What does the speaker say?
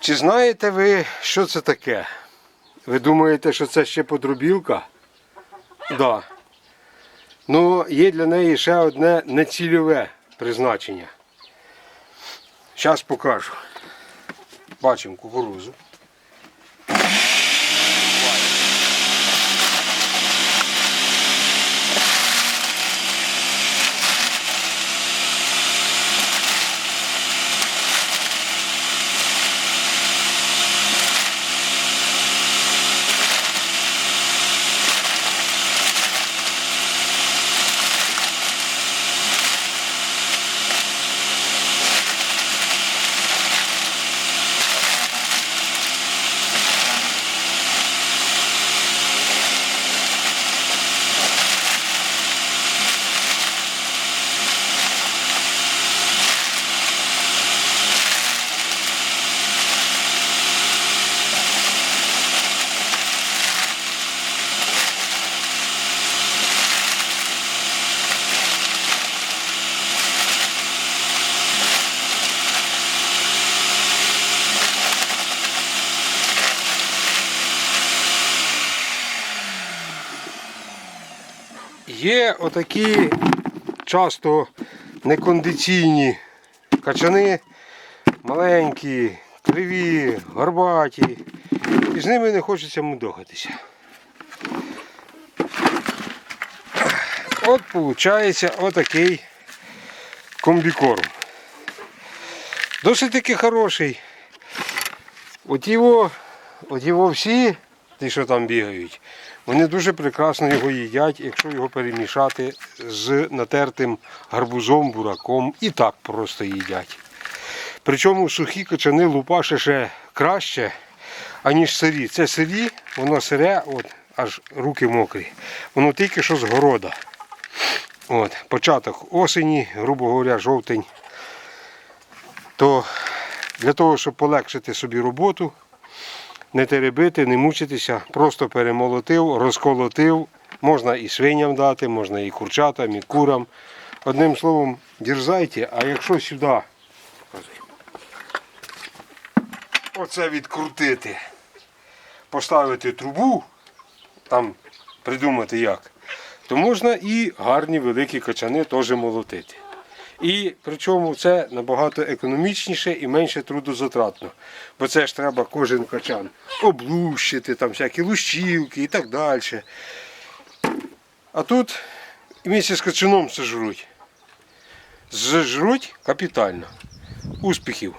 Чи знаєте ви, що це таке? Ви думаєте, що це ще подробілка? Так. Да. Ну, є для неї ще одне нецільове призначення. Зараз покажу. Бачимо кукурузу. Є отакі часто некондиційні качани, маленькі, криві, горбаті. І з ними не хочеться мудохатися. От виходить отакий комбікорм. Досить таки хороший. От його, от його всі, ті, що там бігають, вони дуже прекрасно його їдять, якщо його перемішати з натертим гарбузом, бураком і так просто їдять. Причому сухі качани лупаше ще краще, аніж сирі. Це сирі, воно сире, от, аж руки мокрі. Воно тільки що з города. От, початок осені, грубо говоря, жовтень. То для того, щоб полегшити собі роботу, не теребити, не мучитися, просто перемолотив, розколотив. Можна і свиням дати, можна і курчатам, і курам. Одним словом, дерзайте, а якщо сюди оце відкрутити, поставити трубу, там придумати як, то можна і гарні великі качани теж молотити. І причому це набагато економічніше і менше трудозатратно. Бо це ж треба кожен качан облущити, там всякі лущівки і так далі. А тут місце з качаном сожруть. Зжруть капітально. Успіхів!